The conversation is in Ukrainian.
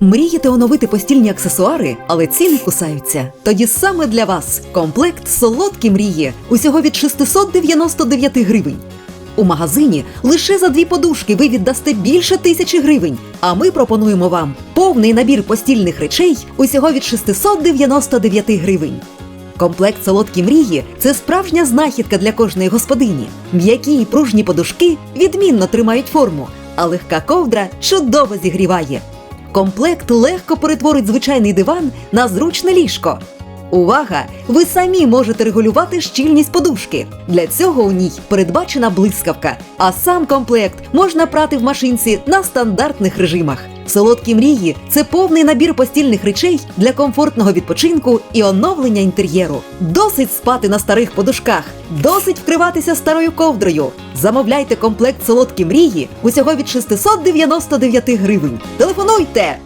Мрієте оновити постільні аксесуари, але ціни кусаються? Тоді саме для вас комплект солодкі мрії усього від 699 гривень. У магазині лише за дві подушки ви віддасте більше тисячі гривень. А ми пропонуємо вам повний набір постільних речей усього від 699 гривень. Комплект солодкі мрії це справжня знахідка для кожної господині. М'які і пружні подушки відмінно тримають форму, а легка ковдра чудово зігріває. Комплект легко перетворить звичайний диван на зручне ліжко. Увага! Ви самі можете регулювати щільність подушки. Для цього у ній передбачена блискавка, а сам комплект можна прати в машинці на стандартних режимах. Солодкі мрії це повний набір постільних речей для комфортного відпочинку і оновлення інтер'єру. Досить спати на старих подушках, досить вкриватися старою ковдрою. Замовляйте комплект солодкі мрії усього від 699 гривень. Телефонуйте!